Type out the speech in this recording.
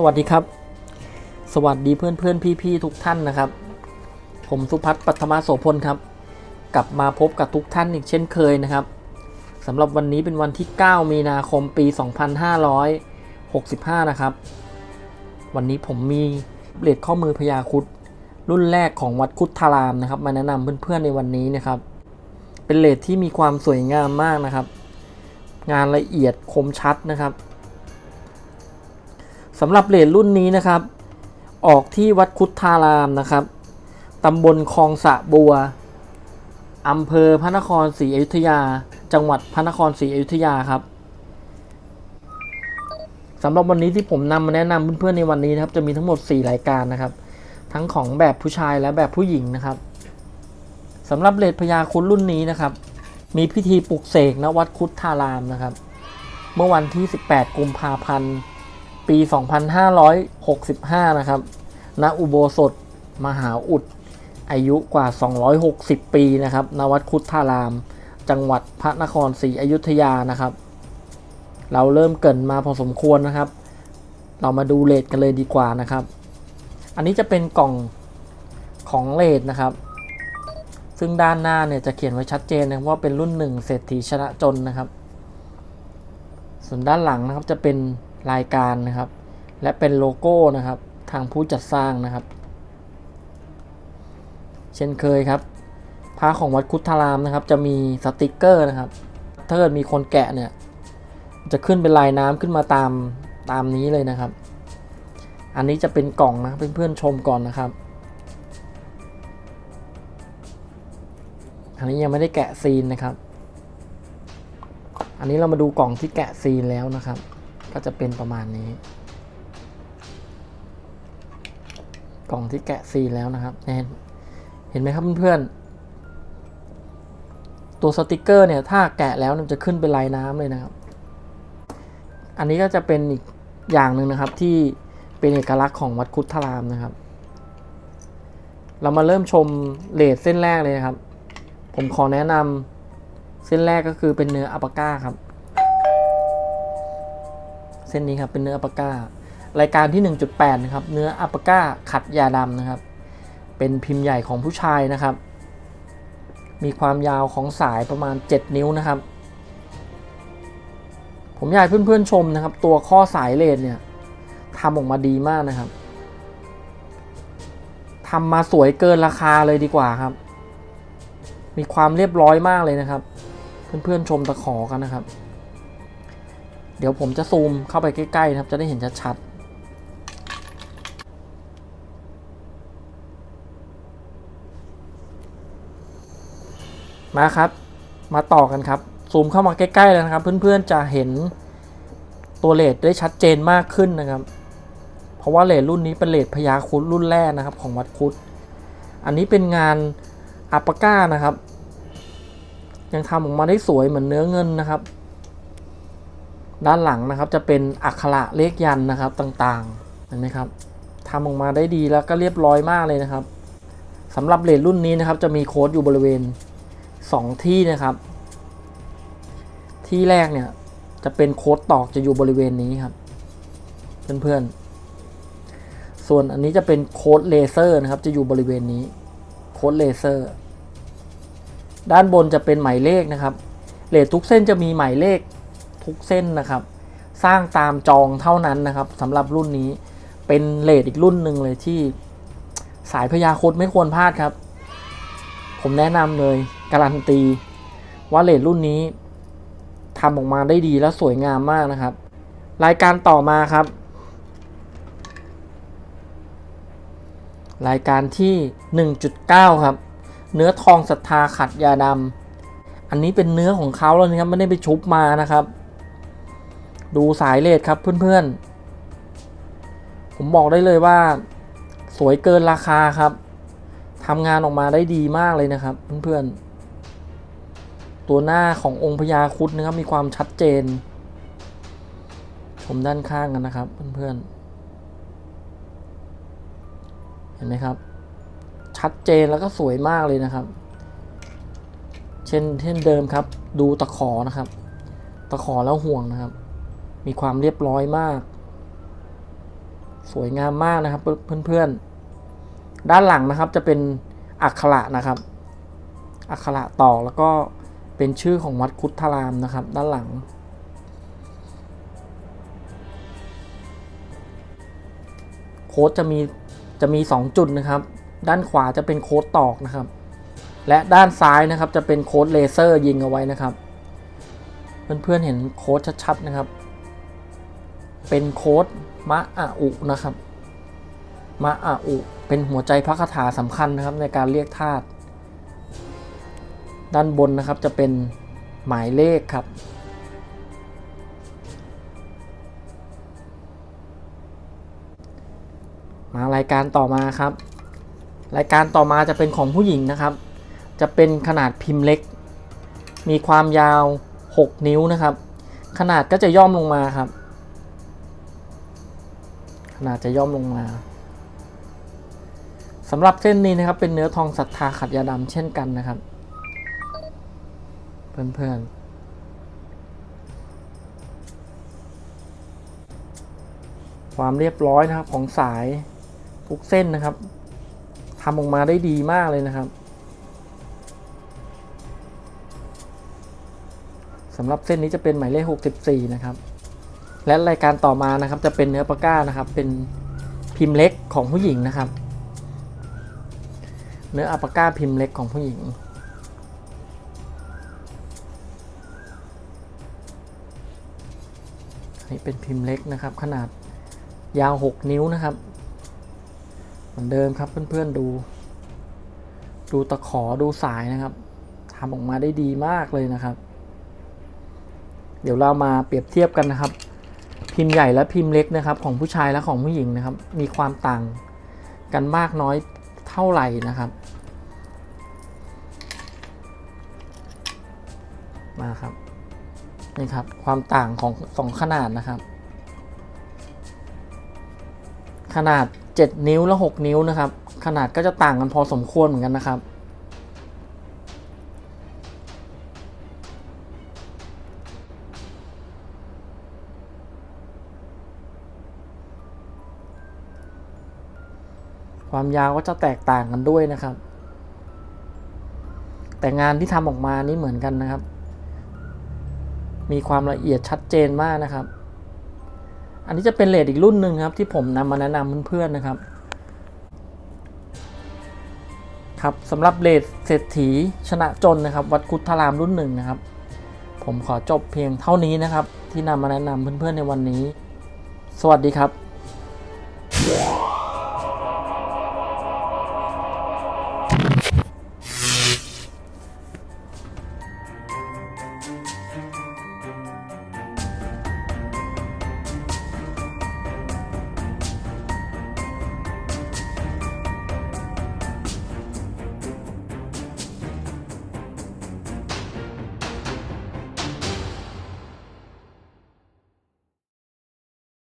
สวัสดีครับ สวัสดีเพื่อนเพื่อนพี่พี่ๆทุกท่านนะครับ ผมสุพัฒน์ปัทมาโสพลครับ กลับมาพบกับทุกท่านอีกเช่นเคยนะครับสำหรับวันนี้เป็นวันที่ 9 มีนาคมปี 2565 นะครับ วันนี้ผมมีเหรียญข้อมือพญาคุดรุ่นแรกของวัดคุดทารามนะครับ มาแนะนำเพื่อนๆในวันนี้นะครับ เป็นเลทที่มีความสวยงามมากนะครับ งานละเอียดคมชัดนะครับ สำหรับเหรียญรุ่นนี้นะครับ ออกที่วัดคุดทารามนะครับตำบลคลองสะบัวอำเภอพระนครศรีอยุธยา จังหวัดพระนครศรีอยุธยาครับสำหรับวันนี้ที่ผมนำมาแนะนำเพื่อนๆในวันนี้นะครับ จะมีทั้งหมด 4 รายการนะครับ ทั้งของแบบผู้ชายและแบบผู้หญิงนะครับสำหรับเลดพญาครุดรุ่นนี้นะครับ มีพิธีปลุกเสกณวัดคุดทารามนะครับ เมื่อวันที่ 18 กุมภาพันธ์ ปี 2565 นะครับณอุโบสถมหาอุด อายุกว่า 260 ปีนะครับณวัดคุดทาราม จังหวัดพระนครศรีอยุธยานะครับ เราเริ่มเกินมาพอสมควรนะครับ เรามาดูเลทกันเลยดีกว่านะครับ อันนี้จะเป็นกล่องของเลทนะครับ ซึ่งด้านหน้าเนี่ยจะเขียนไว้ชัดเจนนะว่าเป็นรุ่นหนึ่งเศรษฐีชนะจนนะครับ ส่วนด้านหลังนะครับจะเป็น รายการนะครับ และเป็นโลโก้นะครับ ทางผู้จัดสร้างนะครับ เช่นเคยครับพระของวัดคุทารามนะครับ จะมีสติกเกอร์นะครับถ้าเกิดมีคนแกะเนี่ย จะขึ้นเป็นลายน้ำขึ้นมาตามตามนี้เลยนะครับ อันนี้จะเป็นกล่องนะเพื่อนๆชมก่อนนะครับอันนี้ยังไม่ได้แกะซีนนะครับ อันนี้เรามาดูกล่องที่แกะซีนแล้วนะครับ ก็จะเป็นประมาณนี้ กล่องที่แกะซีแล้วนะครับเห็นเห็นไหมครับเพื่อนๆตัวสติกเกอร์เนี่ยถ้าแกะแล้วมันจะขึ้นเป็นลายน้ำเลยนะครับ อันนี้ก็จะเป็นอีกอย่างหนึ่งนะครับที่เป็นเอกลักษณ์ของวัดคุดทารามนะครับ เรามาเริ่มชมเลดเส้นแรกเลยนะครับ ผมขอแนะนำเส้นแรกก็คือเป็นเนื้ออัปปาก้าครับ เส้นนี้ครับเป็นเนื้ออัปาก้ารายการที่ 1.8 นะครับ เนื้ออัปาก้าขัดยาดำนะครับ เป็นพิมพ์ใหญ่ของผู้ชายนะครับ มีความยาวของสายประมาณ 7 นิ้วนะครับ ผมอยากเพื่อนๆชมนะครับ ตัวข้อสายเลนเนี่ยทำออกมาดีมากนะครับทำมาสวยเกินราคาเลยดีกว่าครับ มีความเรียบร้อยมากเลยนะครับ เพื่อนๆชมตะขอกันนะครับ เดี๋ยวผมจะซูมเข้าไปใกล้ๆนะครับจะได้เห็นชัดๆมาครับ มาต่อกันครับ ซูมเข้ามาใกล้ๆแล้วนะครับ เพื่อนๆจะเห็นตัวเลทได้ชัดเจนมากขึ้นนะครับ เพราะว่าเลทรุ่นนี้เป็นเลทพยาคุดรุ่นแรกนะครับ ของวัดคุด อันนี้เป็นงานอัปปาก้านะครับ ยังทำออกมาได้สวยเหมือนเนื้อเงินนะครับ ด้านหลังนะครับจะเป็นอักขระเลขยันนะครับต่างๆเห็นไหมครับทำออกมาได้ดีแล้วก็เรียบร้อยมากเลยนะครับสำหรับเลทรุ่นนี้นะครับจะมีโค้ดอยู่บริเวณ 2 ที่นะครับ ที่แรกเนี่ยจะเป็นโค้ดตอกจะอยู่บริเวณนี้ครับ เพื่อนๆ ส่วนอันนี้จะเป็นโค้ดเลเซอร์นะครับจะอยู่บริเวณนี้โค้ดเลเซอร์ ด้านบนจะเป็นหมายเลขนะครับเลททุกเส้นจะมีหมายเลข ทุกเส้นนะครับ สร้างตามจองเท่านั้นนะครับสำหรับรุ่นนี้เป็นเลทอีกรุ่นหนึ่งเลยที่สายพยาครุดไม่ควรพลาดครับ ผมแนะนำเลยการันตี ว่าเลทรุ่นนี้ทำออกมาได้ดีและสวยงามมากนะครับ รายการต่อมาครับ รายการที่ 1.9 ครับ เนื้อทองศรัทธาขัดยาดำอันนี้เป็นเนื้อของเขาแล้วนะครับไม่ได้ไปชุบมานะครับ ดูสายเลดครับเพื่อนๆ ผมบอกได้เลยว่า สวยเกินราคาครับทำงานออกมาได้ดีมากเลยนะครับเพื่อนๆ ตัวหน้าขององค์พญาคุดนะครับมีความชัดเจน ชมด้านข้างกันนะครับเพื่อนๆ เห็นไหมครับ ชัดเจนแล้วก็สวยมากเลยนะครับ เช่นเช่นเดิมครับ ดูตะขอนะครับ ตะขอแล้วห่วงนะครับ มีความเรียบร้อยมาก สวยงามมากนะครับ เพื่อนๆ ด้านหลังนะครับจะเป็นอักขระนะครับ อักขระต่อแล้วก็เป็นชื่อของวัดคุทารามนะครับ ด้านหลัง โค้ดจะมีจะมี 2 จุดนะครับ ด้านขวาจะเป็นโค้ดตอกนะครับ และด้านซ้ายนะครับจะเป็นโค้ดเลเซอร์ยิงเอาไว้นะครับ เพื่อนๆเห็นโค้ดชัดๆนะครับ เป็นโค้ดมะอาอุนะครับมะอาอุเป็นหัวใจพระคาถาสำคัญนะครับในการเรียกธาตุด้านบนนะครับจะเป็นหมายเลขครับ มารายการต่อมาครับ รายการต่อมาจะเป็นของผู้หญิงนะครับ จะเป็นขนาดพิมพ์เล็ก มีความยาว 6 นิ้วนะครับ ขนาดก็จะย่อมลงมาครับ ขนาดจะย่อมลงมาสำหรับเส้นนี้นะครับเป็นเนื้อทองศรัทธาขัดยาดำเช่นกันนะครับ เพื่อนๆ ความเรียบร้อยนะครับของสายทุกเส้นนะครับทำออกมาได้ดีมากเลยนะครับสำหรับเส้นนี้จะเป็นหมายเลข 64 นะครับ และรายการต่อมานะครับจะเป็นเนื้อปาก้านะครับ เป็นพิมพ์เล็กของผู้หญิงนะครับ เนื้ออัปปาก้าพิมพ์เล็กของผู้หญิง นี่เป็นพิมพ์เล็กนะครับ ขนาดยาว 6 นิ้วนะครับ เหมือนเดิมครับเพื่อนๆดู ดูตะขอดูสายนะครับทำออกมาได้ดีมากเลยนะครับ เดี๋ยวเรามาเปรียบเทียบกันนะครับ พิมพ์ใหญ่และพิมพ์เล็กนะครับ ของผู้ชายและของผู้หญิงนะครับ มีความต่างกันมากน้อยเท่าไหร่นะครับมาครับนี่ครับ ความต่างของสองขนาดนะครับ ขนาด 7 นิ้วและ 6 นิ้วนะครับ ขนาดก็จะต่างกันพอสมควรเหมือนกันนะครับ ความยาวก็จะแตกต่างกันด้วยนะครับ แต่งานที่ทำออกมานี่เหมือนกันนะครับ มีความละเอียดชัดเจนมากนะครับ อันนี้จะเป็นเลดอีกรุ่นหนึ่งครับ ที่ผมนำมาแนะนำเพื่อนๆนะครับ ครับสำหรับเลดเศรษฐีชนะจนนะครับ วัดคุดทารามรุ่นหนึ่งนะครับ ผมขอจบเพียงเท่านี้นะครับ ที่นำมาแนะนำเพื่อนๆในวันนี้ สวัสดีครับ